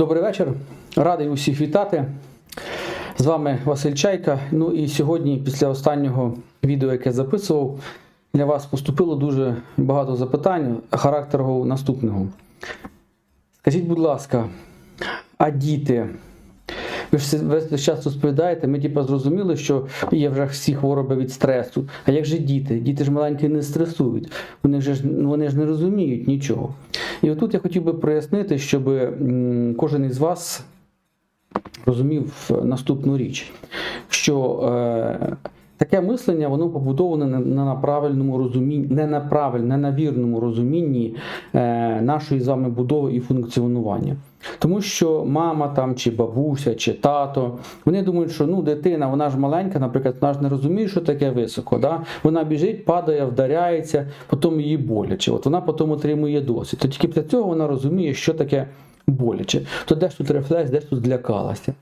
Добрий вечір. Радий усіх вітати. З вами Василь Чайка. Ну і сьогодні, після останнього відео, яке записував, для вас поступило дуже багато запитань характеру наступного. Скажіть, будь ласка, а діти? Ви ж весь час розповідаєте, ми типу, зрозуміли, що є вже всі хвороби від стресу. А як же діти? Діти ж маленькі не стресують, вони ж, вони ж не розуміють нічого. І отут я хотів би прояснити, щоб кожен із вас розумів наступну річ, що е, таке мислення воно побудоване не на правильному розумінні, не на правильному, не на вірному розумінні е, нашої з вами будови і функціонування. Тому що мама там, чи бабуся, чи тато, вони думають, що ну дитина, вона ж маленька, наприклад, вона ж не розуміє, що таке високо. Да? Вона біжить, падає, вдаряється, потім її боляче. От вона потім отримує досвід. То тільки після цього вона розуміє, що таке боляче. То де ж тут рефлекс, де ж тут злякалася.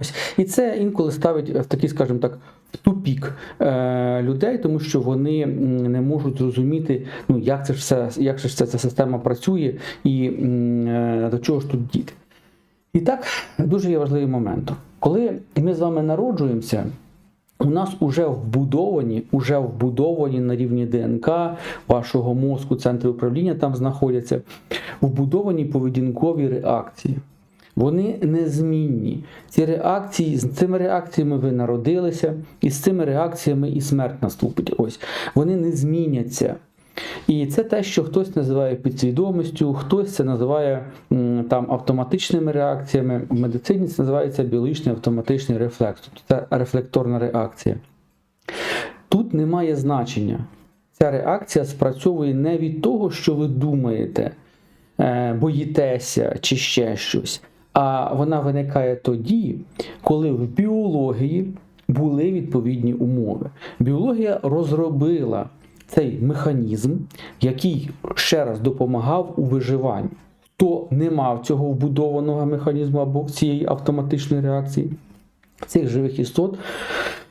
Ось. І це інколи ставить в такий, скажімо так, в тупік е, людей, тому що вони не можуть зрозуміти, ну, як це ж все, як ж ця, система працює і е, до чого ж тут діти. І так, дуже є важливий момент. Коли ми з вами народжуємося, у нас уже вбудовані, уже вбудовані на рівні ДНК вашого мозку, центри управління там знаходяться, вбудовані поведінкові реакції. Вони незмінні. Ці реакції, з цими реакціями ви народилися, і з цими реакціями і смерть наступить. Ось вони не зміняться. І це те, що хтось називає підсвідомістю, хтось це називає там автоматичними реакціями. В медицині це називається біологічний автоматичний рефлекс, тобто це рефлекторна реакція. Тут немає значення. Ця реакція спрацьовує не від того, що ви думаєте, е, боїтеся чи ще щось. А вона виникає тоді, коли в біології були відповідні умови. Біологія розробила цей механізм, який ще раз допомагав у виживанні. Хто не мав цього вбудованого механізму або цієї автоматичної реакції, цих живих істот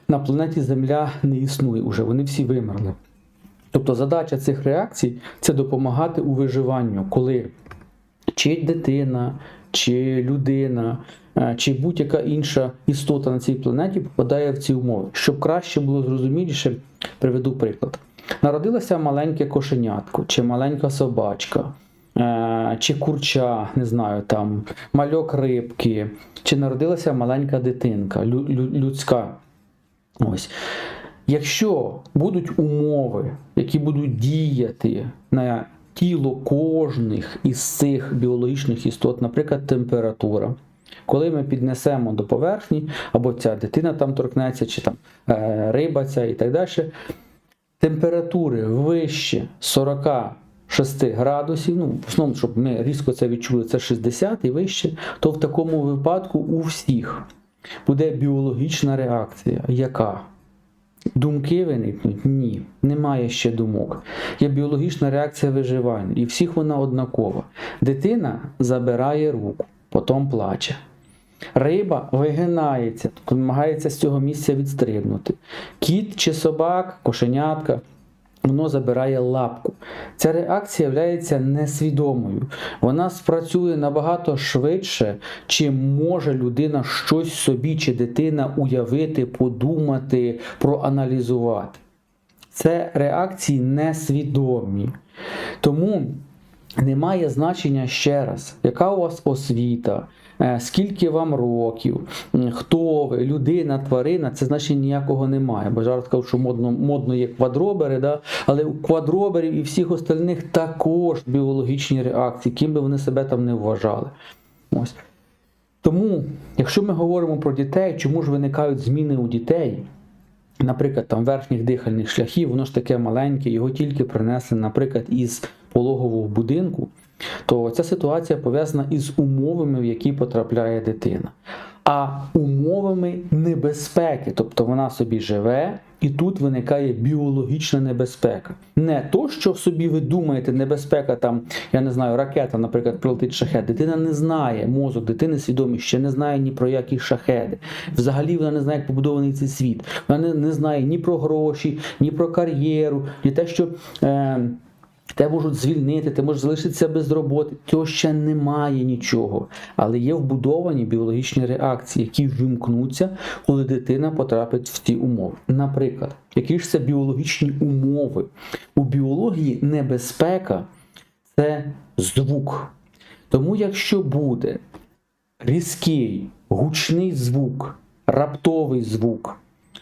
на планеті Земля не існує уже, вони всі вимерли. Тобто задача цих реакцій це допомагати у виживанню, коли чи дитина, чи людина, е, чи будь-яка інша істота на цій планеті попадає в ці умови. Щоб краще було зрозуміліше, приведу приклад. Народилося маленьке кошенятко, чи маленька собачка, е, чи курча, не знаю, там, мальок рибки, чи народилася маленька дитинка, лю- лю- людська. Ось. Якщо будуть умови, які будуть діяти на тіло кожних із цих біологічних істот, наприклад, температура, коли ми піднесемо до поверхні, або ця дитина там торкнеться, чи там е, риба ця і так далі, температури вище 46 градусів, ну, в основному, щоб ми різко це відчули, це 60 і вище, то в такому випадку у всіх буде біологічна реакція. Яка? Думки виникнуть? Ні, немає ще думок. Є біологічна реакція виживання, і всіх вона однакова. Дитина забирає руку, потім плаче. Риба вигинається, тобто намагається з цього місця відстрибнути. Кіт чи собак, кошенятка, воно забирає лапку. Ця реакція є несвідомою. Вона спрацює набагато швидше, чим може людина щось собі чи дитина уявити, подумати, проаналізувати. Це реакції несвідомі. Тому немає значення ще раз, яка у вас освіта, скільки вам років, хто ви, людина, тварина, це значення ніякого немає. Бо жарт сказав, що модно, модно є квадробери, да? але у квадроберів і всіх остальних також біологічні реакції, ким би вони себе там не вважали. Ось. Тому, якщо ми говоримо про дітей, чому ж виникають зміни у дітей? наприклад, там верхніх дихальних шляхів, воно ж таке маленьке, його тільки принесли, наприклад, із пологового будинку, то ця ситуація пов'язана із умовами, в які потрапляє дитина. А умовами небезпеки, тобто вона собі живе, і тут виникає біологічна небезпека. Не то, що собі ви думаєте, небезпека там, я не знаю, ракета, наприклад, прилетить шахет. Дитина не знає, мозок дитини свідомий ще не знає ні про які шахеди. Взагалі вона не знає, як побудований цей світ. Вона не, не знає ні про гроші, ні про кар'єру, ні те, що. Е, Те можуть звільнити, ти можеш залишитися без роботи. Цього ще немає нічого. Але є вбудовані біологічні реакції, які вимкнуться, коли дитина потрапить в ці умови. Наприклад, які ж це біологічні умови? У біології небезпека це звук. Тому, якщо буде різкий, гучний звук, раптовий звук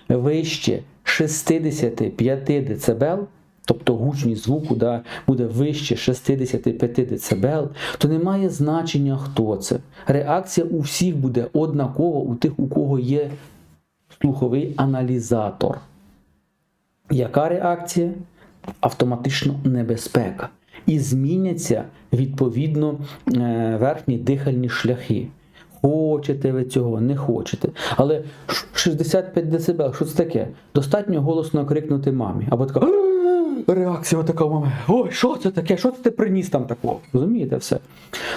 вище 65 дБ, тобто гучність звуку да, буде вище 65 дБ, то немає значення, хто це. Реакція у всіх буде однакова, у тих, у кого є слуховий аналізатор. Яка реакція? Автоматично небезпека. І зміняться відповідно е, верхні дихальні шляхи. Хочете ви цього, не хочете. Але 65 дБ, що це таке? Достатньо голосно крикнути мамі. Або така! Реакція така у мами. Ой, що це таке? Що це ти приніс там такого? Розумієте все?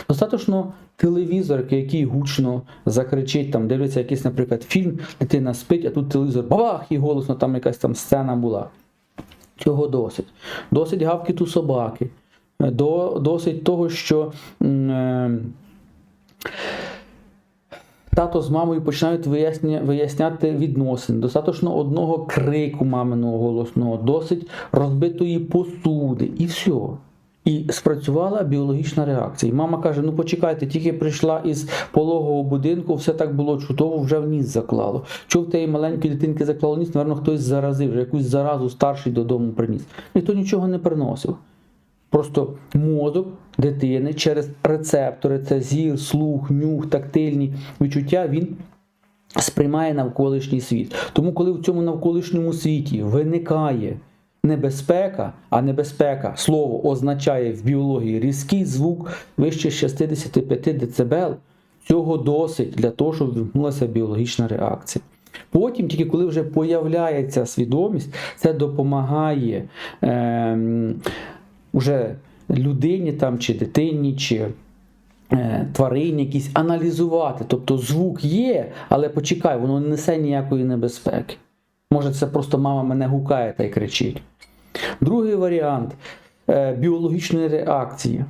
Достатньо телевізор, який гучно закричить, там дивиться якийсь, наприклад, фільм, дитина спить, а тут телевізор бабах, і голосно там якась там сцена була. Цього досить. Досить гавкіту собаки. До, досить того, що е, тато з мамою починають виясня, виясняти відносини. Достатньо одного крику маминого голосного, досить розбитої посуди, і все. І спрацювала біологічна реакція. І мама каже: ну почекайте, тільки прийшла із пологового будинку, все так було чудово, вже в ніс заклало. Що в тієї маленької дитинки заклало ніс, напевно, хтось заразив, вже якусь заразу старший додому приніс. Ніхто нічого не приносив. Просто мозок дитини через рецептори, це зір, слух, нюх, тактильні відчуття, він сприймає навколишній світ. Тому, коли в цьому навколишньому світі виникає небезпека, а небезпека слово означає в біології різкий звук вище 65 дБ, цього досить для того, щоб вимкнулася біологічна реакція. Потім, тільки коли вже появляється свідомість, це допомагає. Е, уже людині там, чи дитині, чи е, тварині якісь аналізувати. Тобто звук є, але почекай, воно не несе ніякої небезпеки. Може, це просто мама мене гукає та й кричить. Другий варіант е, біологічної реакції.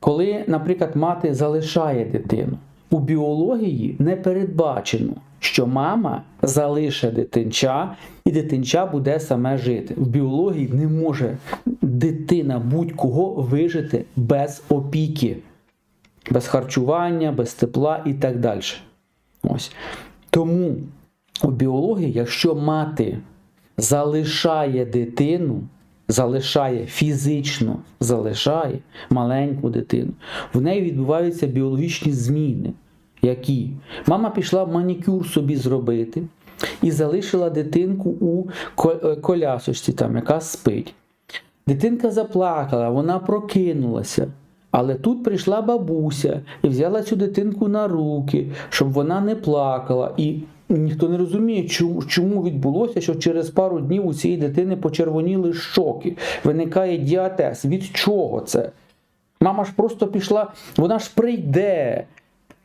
Коли, наприклад, мати залишає дитину. У біології не передбачено, що мама залишить дитинча, і дитинча буде саме жити. В біології не може дитина будь-кого вижити без опіки, без харчування, без тепла і так далі. Ось. Тому у біології, якщо мати залишає дитину, залишає фізично, залишає маленьку дитину, в неї відбуваються біологічні зміни. Які? Мама пішла манікюр собі зробити і залишила дитинку у колясочці, там, яка спить. Дитинка заплакала, вона прокинулася. Але тут прийшла бабуся і взяла цю дитинку на руки, щоб вона не плакала. І ніхто не розуміє, чому відбулося, що через пару днів у цієї дитини почервоніли щоки. Виникає діатез. Від чого це? Мама ж просто пішла, вона ж прийде.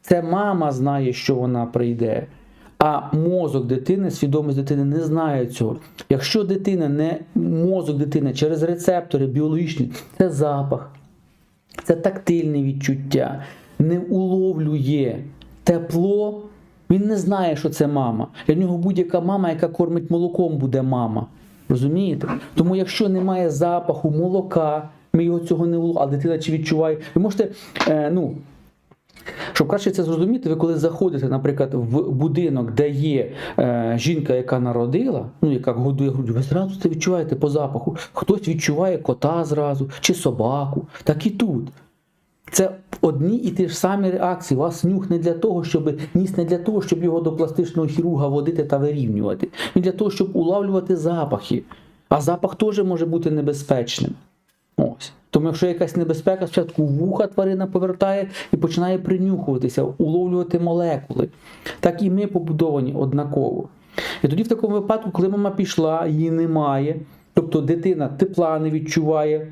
Це мама знає, що вона прийде. А мозок дитини, свідомість дитини не знає цього. Якщо дитина не мозок дитини через рецептори біологічні, це запах, це тактильне відчуття, не уловлює тепло, він не знає, що це мама. Для нього будь-яка мама, яка кормить молоком, буде мама. Розумієте? Тому, якщо немає запаху молока, ми його цього не уловимо, а дитина чи відчуває, ви можете, е, ну. Щоб краще це зрозуміти, ви коли заходите, наприклад, в будинок, де є е, жінка, яка народила, ну яка годує грудю, ви зразу це відчуваєте по запаху. Хтось відчуває кота зразу чи собаку, так і тут. Це одні і ті ж самі реакції. У вас нюх не для того, щоб ніс не для того, щоб його до пластичного хірурга водити та вирівнювати. Він для того, щоб улавлювати запахи. А запах теж може бути небезпечним. Тому, якщо якась небезпека, спочатку вуха тварина повертає і починає принюхуватися, уловлювати молекули. Так і ми побудовані однаково. І тоді, в такому випадку, коли мама пішла, її немає, тобто дитина тепла не відчуває.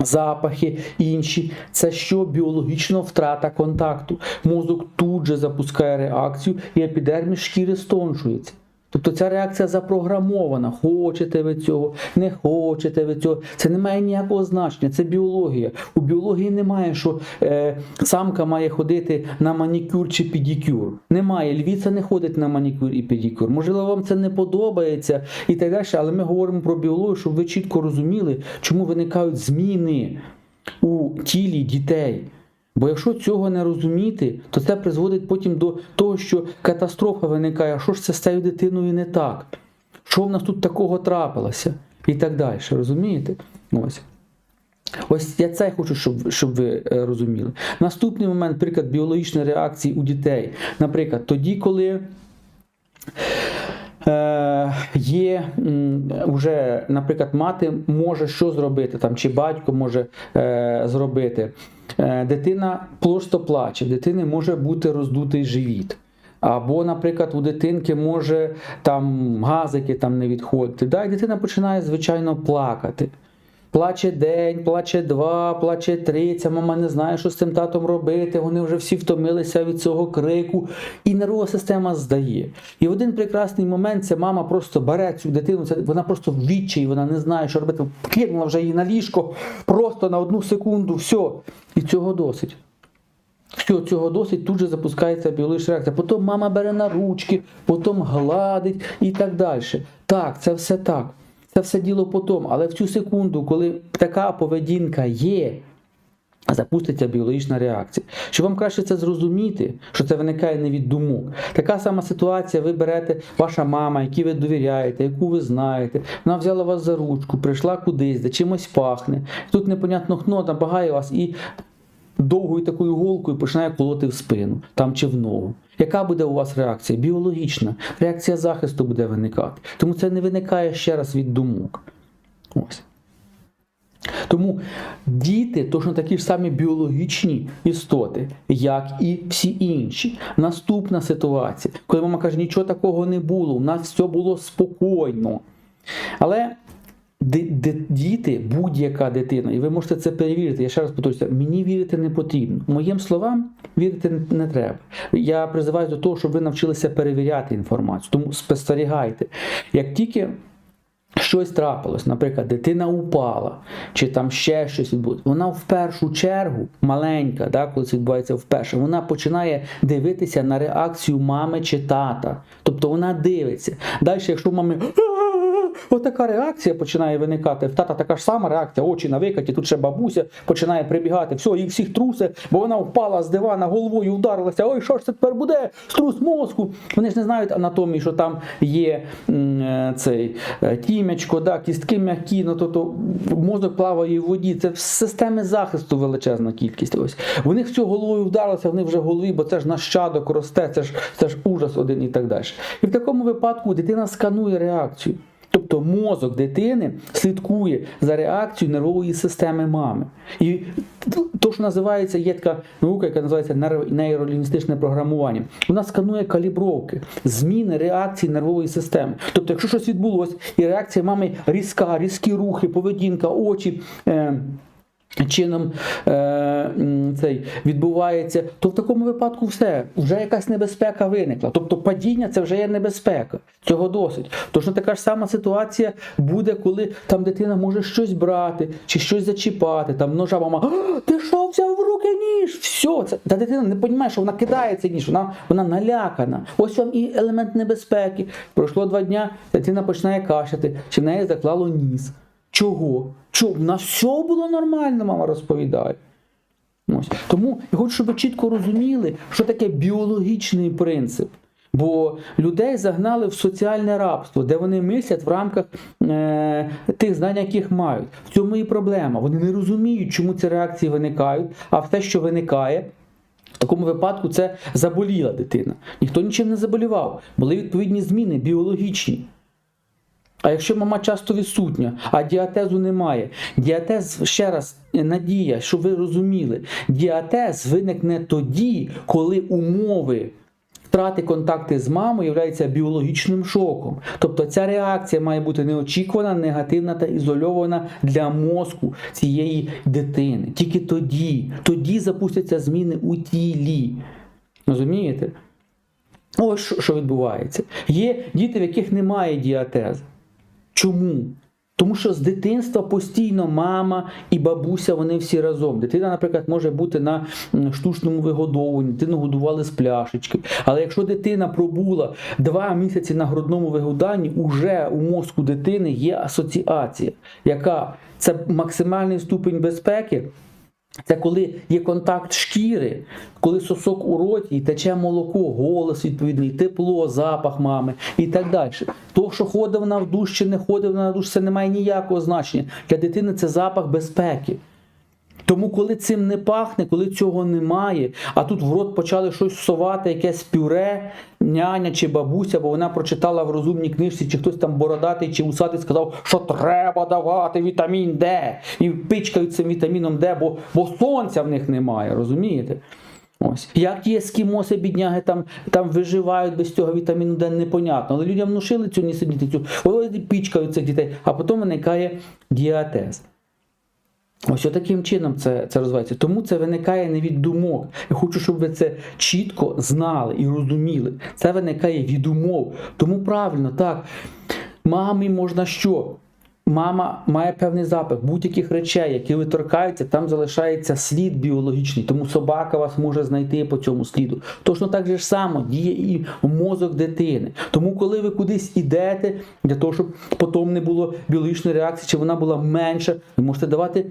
Запахи інші, це що біологічна втрата контакту. Мозок тут же запускає реакцію, і епідерміс шкіри стоншується. Тобто ця реакція запрограмована. Хочете ви цього, не хочете ви цього. Це не має ніякого значення, це біологія. У біології немає, що е, самка має ходити на манікюр чи педикюр. Немає. Львіця не ходить на манікюр і педикюр. Можливо, вам це не подобається і так далі, але ми говоримо про біологію, щоб ви чітко розуміли, чому виникають зміни у тілі дітей. Бо якщо цього не розуміти, то це призводить потім до того, що катастрофа виникає, що ж це з цією дитиною не так? Що в нас тут такого трапилося? І так далі. Розумієте? Ось. Ось я це хочу, щоб, щоб ви е, розуміли. Наступний момент, приклад біологічної реакції у дітей. Наприклад, тоді, коли е, є вже, наприклад, мати може що зробити, там, чи батько може е, зробити. Е, дитина просто плаче, дитини може бути роздутий живіт. Або, наприклад, у дитинки може там газики там не відходити. Да? І дитина починає, звичайно, плакати. Плаче день, плаче два, плаче три. Ця мама не знає, що з цим татом робити. Вони вже всі втомилися від цього крику, і нервова система здає. І в один прекрасний момент ця мама просто бере цю дитину, вона просто в вона не знає, що робити. Кинула вже її на ліжко, просто на одну секунду, все. І цього досить. Все, цього досить, тут же запускається біологічна реакція. Потім мама бере на ручки, потім гладить і так далі. Так, це все так. Це все діло потім. Але в цю секунду, коли така поведінка є, запуститься біологічна реакція. Щоб вам краще це зрозуміти, що це виникає не від думок. Така сама ситуація, ви берете ваша мама, якій ви довіряєте, яку ви знаєте. Вона взяла вас за ручку, прийшла кудись, де чимось пахне. Тут непонятно хто набагає вас і довгою такою голкою починає колоти в спину там чи в ногу. Яка буде у вас реакція? Біологічна. Реакція захисту буде виникати. Тому це не виникає ще раз від думок. Ось. Тому діти точно такі ж самі біологічні істоти, як і всі інші. Наступна ситуація, коли мама каже, нічого такого не було, у нас все було спокійно. Але діти, будь-яка дитина, і ви можете це перевірити. Я ще раз повторюся, мені вірити не потрібно. Моїм словам вірити не- треба. Я призиваю до того, щоб ви навчилися перевіряти інформацію. Тому спостерігайте. Як тільки щось трапилось, наприклад, дитина упала, чи там ще щось відбулося, вона в першу чергу, маленька, да, коли це відбувається вперше, вона починає дивитися на реакцію мами чи тата. Тобто вона дивиться. Далі, якщо мами. Отака реакція починає виникати. В тата така ж сама реакція, очі на викаті, тут ще бабуся починає прибігати. Все, їх всіх трусе, бо вона впала з дивана головою, вдарилася. Ой, що ж це тепер буде? Струс мозку. Вони ж не знають анатомії, що там є е, цей е, тім'ячко, да, кістки м'які, ну, то, то мозок плаває в воді. Це системи захисту величезна кількість. Ось. В них все головою вдарилося, вони вже в голові, бо це ж нащадок росте, це ж, це ж ужас один і так далі. І в такому випадку дитина сканує реакцію. Тобто мозок дитини слідкує за реакцією нервової системи мами. І то, що називається, є така наука, яка називається нейро- нейролінгвістичне програмування. Вона сканує калібровки, зміни реакції нервової системи. Тобто, якщо щось відбулося, і реакція мами різка, різкі рухи, поведінка, очі. Е- чином е, цей відбувається, то в такому випадку все, вже якась небезпека виникла. Тобто падіння це вже є небезпека. Цього досить. Точно така ж сама ситуація буде, коли там дитина може щось брати чи щось зачіпати. Там ножа мама, ти що взяв в руки ніж? Все, це та дитина не розуміє, що вона кидає цей ніж, вона, вона налякана. Ось вам і елемент небезпеки. Пройшло два дня, дитина починає кашляти, чи в неї заклало ніс. Чого? Чого? У нас все було нормально, мама розповідає. Ось. Тому я хочу, щоб ви чітко розуміли, що таке біологічний принцип. Бо людей загнали в соціальне рабство, де вони мислять в рамках е, тих знань, яких мають. В цьому і проблема. Вони не розуміють, чому ці реакції виникають, а все, що виникає, в такому випадку це заболіла дитина. Ніхто нічим не заболівав. Були відповідні зміни біологічні. А якщо мама часто відсутня, а діатезу немає, діатез, ще раз, надія, щоб ви розуміли, діатез виникне тоді, коли умови втрати контакту з мамою являються біологічним шоком. Тобто ця реакція має бути неочікувана, негативна та ізольована для мозку цієї дитини. Тільки тоді, тоді запустяться зміни у тілі. Розумієте? Ось що, що відбувається. Є діти, в яких немає діатези. Чому? Тому що з дитинства постійно мама і бабуся вони всі разом. Дитина, наприклад, може бути на штучному вигодовуванні, дитину годували з пляшечки. Але якщо дитина пробула два місяці на грудному вигоданні, уже у мозку дитини є асоціація, яка це максимальний ступінь безпеки. Це коли є контакт шкіри, коли сосок у роті і тече молоко, голос відповідний, тепло, запах мами і так далі. То, що ходив в душ чи не ходив в душ, це не має ніякого значення. Для дитини це запах безпеки. Тому, коли цим не пахне, коли цього немає, а тут в рот почали щось всувати, якесь пюре, няня чи бабуся, бо вона прочитала в розумній книжці, чи хтось там бородатий чи усатий сказав, що треба давати вітамін Д. І пичкають цим вітаміном Д, бо, бо сонця в них немає, розумієте? Ось. Як ті ескімоси, бідняги там, там виживають без цього вітаміну Д, непонятно. Але людям внушили цю нісенітницю, ой, пічкають цих дітей, а потім виникає діатез. Ось таким чином це, це розвивається. Тому це виникає не від думок. Я хочу, щоб ви це чітко знали і розуміли. Це виникає від умов. Тому правильно, так. Мамі можна що? Мама має певний запах будь-яких речей, які ви торкаєте, там залишається слід біологічний, тому собака вас може знайти по цьому сліду. Точно так же ж само діє і мозок дитини. Тому, коли ви кудись ідете, для того, щоб потім не було біологічної реакції, чи вона була менша, ви можете давати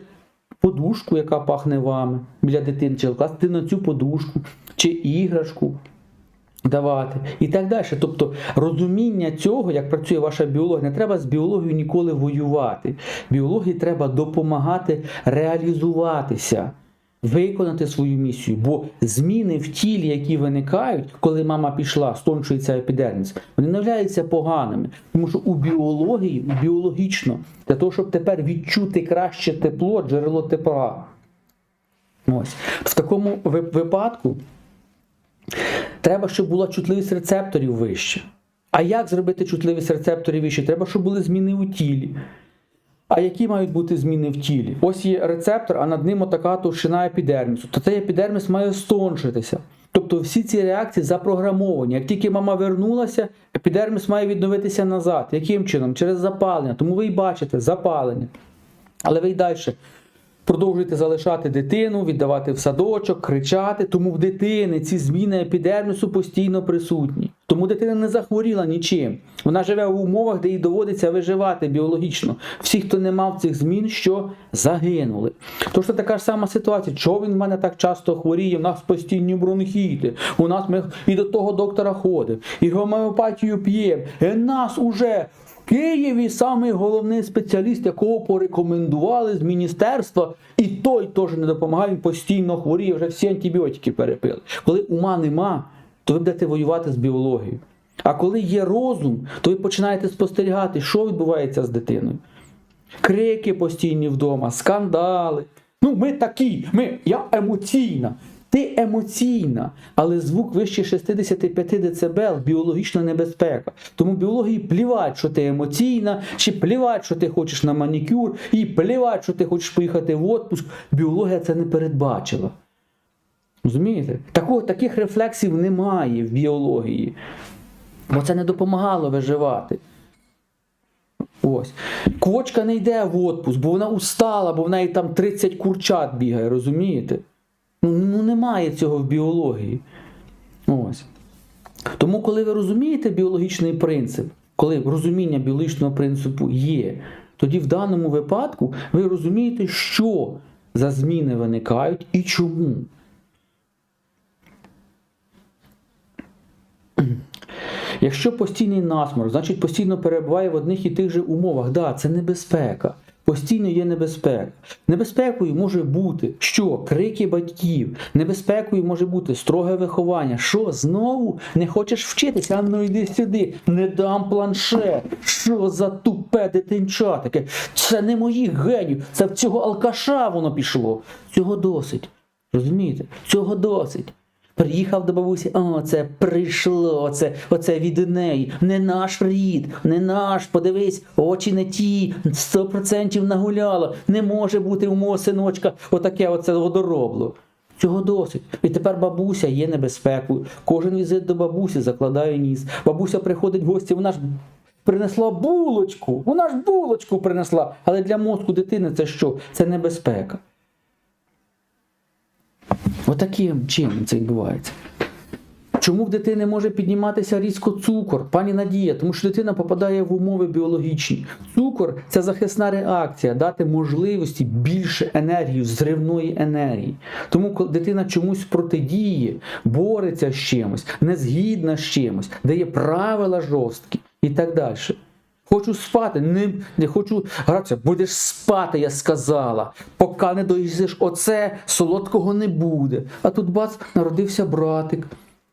подушку, яка пахне вами біля дитини, чи класти на цю подушку, чи іграшку давати і так далі. Тобто розуміння цього, як працює ваша біологія, не треба з біологією ніколи воювати. Біології треба допомагати реалізуватися. Виконати свою місію, бо зміни в тілі, які виникають, коли мама пішла, стончується епідерміс, вони не являються поганими. Тому що у біології, біологічно, для того, щоб тепер відчути краще тепло, джерело тепла. Ось. В такому випадку Треба, щоб була чутливість рецепторів вища. А як зробити чутливість рецепторів вище? Треба, щоб були зміни у тілі. А які мають бути зміни в тілі? Ось є рецептор, а над ним отака товщина епідермісу. То цей епідерміс має стоншитися. Тобто всі ці реакції запрограмовані. Як тільки мама вернулася, епідерміс має відновитися назад. Яким чином? Через запалення. Тому ви і бачите запалення. Але ви й далі продовжуєте залишати дитину, віддавати в садочок, кричати. Тому в дитини ці зміни епідермісу постійно присутні. Тому дитина не захворіла нічим. Вона живе в умовах, де їй доводиться виживати біологічно. Всі, хто не мав цих змін, що загинули. Тож це така ж сама ситуація. Чого він в мене так часто хворіє? У нас постійні бронхіти. У нас ми і до того доктора ходимо, і гомеопатію п'ємо. І нас уже Києві самий головний спеціаліст, якого порекомендували з міністерства, і той теж не допомагає, він постійно хворіє, вже всі антибіотики перепили. Коли ума нема, то ви будете воювати з біологією. А коли є розум, то ви починаєте спостерігати, що відбувається з дитиною. Крики постійні вдома, скандали. Ну, ми такі, ми, я емоційна. Ти емоційна, але звук вище 65 дБ біологічна небезпека. Тому біології плівать, що ти емоційна, чи плівать, що ти хочеш на манікюр, і плівать, що ти хочеш поїхати в отпуск. Біологія це не передбачила. Розумієте? Такого, таких рефлексів немає в біології. Бо це не допомагало виживати. Ось. Квочка не йде в отпуск, бо вона устала, бо в неї там 30 курчат бігає, розумієте? Ну, ну немає цього в біології. Ось. Тому, коли ви розумієте біологічний принцип, коли розуміння біологічного принципу є, тоді в даному випадку ви розумієте, що за зміни виникають і чому. Якщо постійний насморк, значить постійно перебуває в одних і тих же умовах. Да, це небезпека. Постійно є небезпека. Небезпекою може бути що? Крики батьків. Небезпекою може бути строге виховання. Що знову не хочеш вчитися? А ну йди сюди, не дам планшет. Що за тупе дитинча таке? Це не моїх генів, це в цього алкаша воно пішло. Цього досить. Розумієте? Цього досить. Приїхав до бабусі, о, це прийшло, оце, оце від неї. Не наш рід, не наш. Подивись, очі не ті, сто процентів нагуляла. Не може бути у мого синочка отаке оце водоробло. Цього досить. І тепер бабуся є небезпекою. Кожен візит до бабусі закладає ніс. Бабуся приходить в гості, вона ж принесла булочку. Вона ж булочку принесла. Але для мозку дитини це що? Це небезпека. Отаким чином це відбувається. Чому в дитини може підніматися різко цукор, пані Надія? Тому що дитина попадає в умови біологічні. Цукор це захисна реакція, дати можливості більше енергії, зривної енергії. Тому дитина чомусь протидіє, бореться з чимось, не згідна з чимось, дає правила жорсткі і так далі. Хочу спати, не, не хочу гратися. Будеш спати, я сказала. Поки не доїздиш оце, солодкого не буде. А тут бац, народився братик.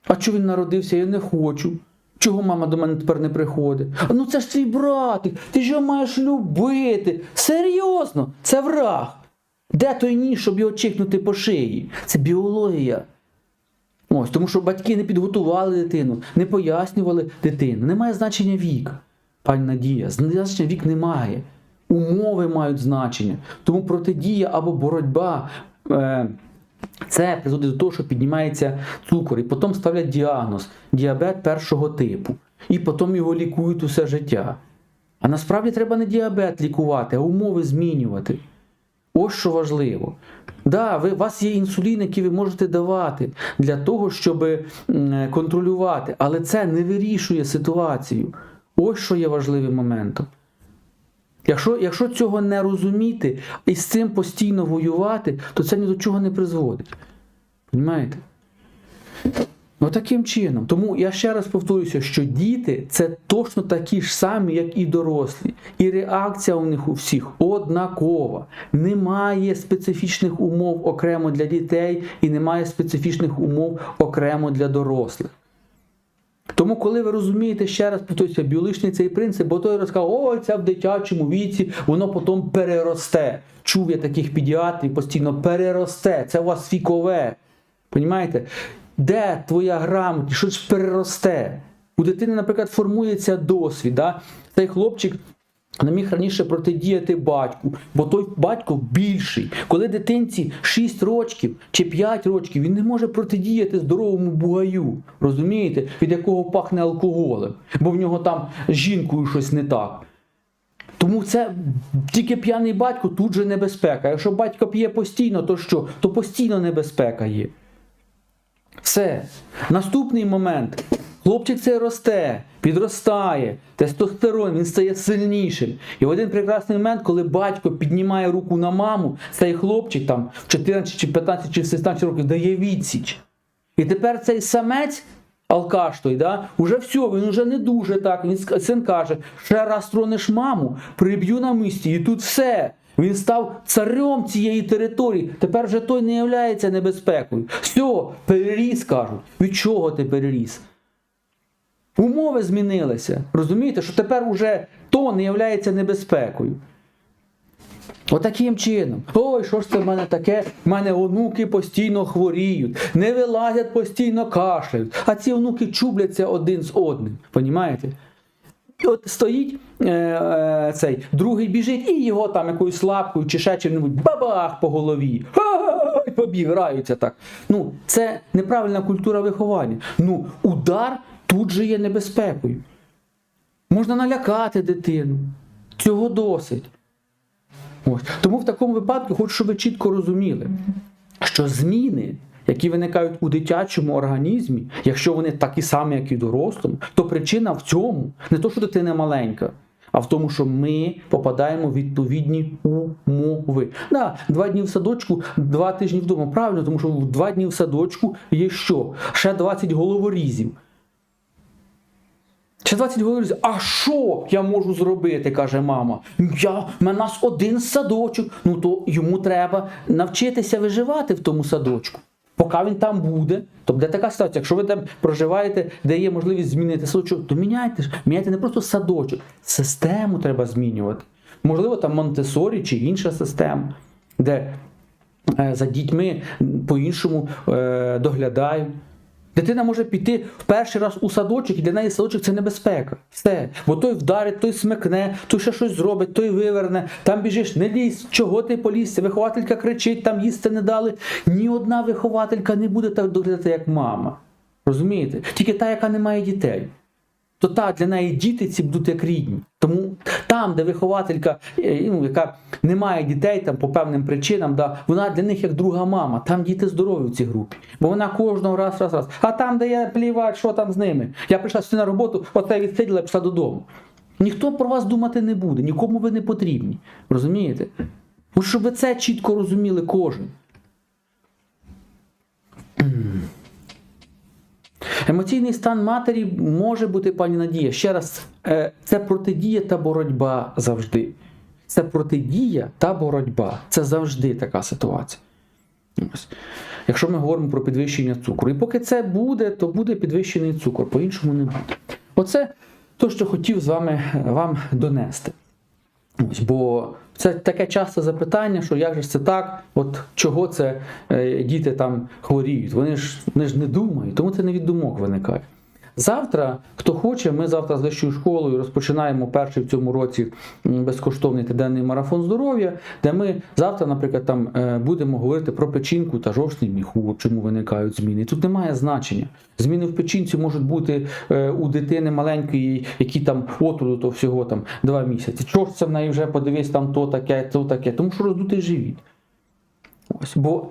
А чого він народився? Я не хочу. Чого мама до мене тепер не приходить? А ну це ж твій братик, ти ж його маєш любити. Серйозно, це враг. Де той ніж, щоб його чикнути по шиї? Це біологія. Ось, тому що батьки не підготували дитину, не пояснювали дитину. Немає значення вік, пані Надія. Значення вік немає. Умови мають значення. Тому протидія або боротьба. Е, це призводить до того, що піднімається цукор, і потім ставлять діагноз діабет першого типу. І потім його лікують усе життя. А насправді треба не діабет лікувати, а умови змінювати. Ось що важливо. Да, ви, у вас є інсулін, який ви можете давати для того, щоб контролювати, але це не вирішує ситуацію. Ось що є важливим моментом. Якщо, якщо цього не розуміти і з цим постійно воювати, то це ні до чого не призводить. Понімаєте? Ну таким чином. Тому я ще раз повторюся, що діти це точно такі ж самі, як і дорослі. І реакція у них у всіх однакова. Немає специфічних умов окремо для дітей і немає специфічних умов окремо для дорослих. Тому, коли ви розумієте, ще раз повторюся, біологічний цей принцип, бо той розказав, о, це в дитячому віці, воно потім переросте. Чув я таких педіатрів постійно переросте. Це у вас вікове. Понімаєте? Де твоя грамотність? Що ж переросте? У дитини, наприклад, формується досвід. Да? Цей хлопчик не міг раніше протидіяти батьку, бо той батько більший. Коли дитинці 6 років чи 5 років, він не може протидіяти здоровому бугаю, розумієте, від якого пахне алкоголем, бо в нього там з жінкою щось не так. Тому це тільки п'яний батько тут же небезпека. Якщо батько п'є постійно, то що? То постійно небезпека є. Все. Наступний момент. Хлопчик цей росте, підростає, тестостерон, він стає сильнішим. І в один прекрасний момент, коли батько піднімає руку на маму, цей хлопчик там в 14 чи 15 чи 16 років дає відсіч. І тепер цей самець, алкаш той, да, уже все, він вже не дуже так. Він син каже: ще раз тронеш маму, приб'ю на місці, і тут все. Він став царем цієї території. Тепер вже той не являється небезпекою. Все, переріс, кажуть. Від чого ти переріс? Умови змінилися. Розумієте, що тепер уже то не являється небезпекою. Отаким чином. Ой, що ж це в мене таке? В мене онуки постійно хворіють, не вилазять, постійно кашляють. А ці онуки чубляться один з одним. Понімаєте? От стоїть е, е, цей, другий біжить, і його там якоюсь лапкою чи ще чим-небудь бабах по голові. Ха-ха-ха, побіг, граються так. Ну, це неправильна культура виховання. Ну, удар тут же є небезпекою. Можна налякати дитину. Цього досить. Ось. Тому в такому випадку хочу, щоб ви чітко розуміли, що зміни, які виникають у дитячому організмі, якщо вони такі самі, як і в дорослому, то причина в цьому не то, що дитина маленька, а в тому, що ми попадаємо в відповідні умови. Да, два дні в садочку, два тижні вдома. Правильно, тому що в два дні в садочку є що? Ще 20 головорізів. Ще 20 говорить, а що я можу зробити, каже мама. Я, в нас один садочок. Ну то йому треба навчитися виживати в тому садочку. Поки він там буде, то буде така ситуація. Якщо ви там проживаєте, де є можливість змінити садочок, то міняйте ж. Міняйте не просто садочок, систему треба змінювати. Можливо, там Монтесорі чи інша система, де е, за дітьми по-іншому е, доглядають. Дитина може піти в перший раз у садочок, і для неї садочок це небезпека. Все. Бо той вдарить, той смикне, той ще щось зробить, той виверне, там біжиш, не лізь, чого ти полізся? Вихователька кричить, там їсти не дали. Ні одна вихователька не буде так доглядати, як мама. Розумієте? Тільки та, яка не має дітей. То та для неї діти ці будуть як рідні. Тому там, де вихователька, е, ну, яка не має дітей там по певним причинам, да, вона для них як друга мама. Там діти здорові в цій групі. Бо вона кожного раз, раз, раз. А там, де я плівать, що там з ними. Я прийшла сюди на роботу, оце відсиділа і пішла додому. Ніхто про вас думати не буде, нікому ви не потрібні. Розумієте? От щоб ви це чітко розуміли кожен. Емоційний стан матері може бути, пані Надія. Ще раз, е, це протидія та боротьба завжди. Це протидія та боротьба. Це завжди така ситуація. Якщо ми говоримо про підвищення цукру. І поки це буде, то буде підвищений цукор, по-іншому не буде. Оце те, що хотів з вами вам донести. Ось, бо це таке часте запитання, що як же це так, от чого це е, діти там хворіють? Вони ж, вони ж не думають, тому це не від думок виникає. Завтра, хто хоче, ми завтра з вищою школою розпочинаємо перший в цьому році безкоштовний денний марафон здоров'я, де ми завтра, наприклад, там е, будемо говорити про печінку та жовчний міхур, чому виникають зміни. Тут немає значення. Зміни в печінці можуть бути е, у дитини маленької, які там отруду то всього там два місяці. Ж це в неї вже подивись, там то таке, то таке, тому що роздутий живіт. Ось, бо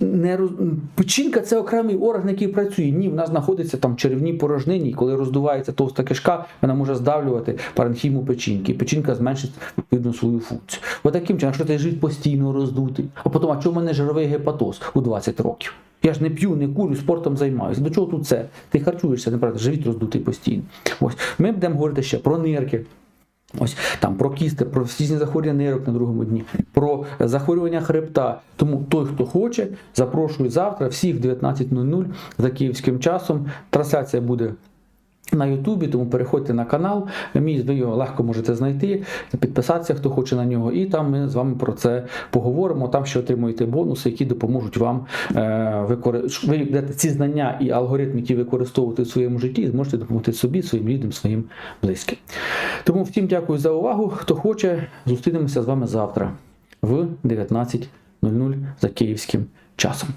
не роз... печінка це окремий орган, який працює. Ні, в нас знаходиться там в черевній порожнині, і коли роздувається товста кишка, вона може здавлювати паренхіму печінки. Печінка зменшить відповідно свою функцію. Ось таким чином, якщо ти живіт постійно роздутий, а потім, а чому в мене жировий гепатоз у 20 років? Я ж не п'ю, не курю, спортом займаюся. До чого тут це? Ти харчуєшся, неправда, живіт роздутий постійно. Ось ми будемо говорити ще про нирки. Ось там про кісти, про всі захворювання нирок на другому дні, про захворювання хребта. Тому той, хто хоче, запрошую завтра всіх в 19.00 за київським часом. Трансляція буде. На Ютубі, тому переходьте на канал, мій ви його легко можете знайти, підписатися, хто хоче на нього, і там ми з вами про це поговоримо. Там ще отримуєте бонуси, які допоможуть вам е, використовувати ви будете ці знання і алгоритми, які використовувати в своєму житті, і зможете допомогти собі, своїм рідним, своїм близьким. Тому всім дякую за увагу. Хто хоче, зустрінемося з вами завтра в 19.00 за київським часом.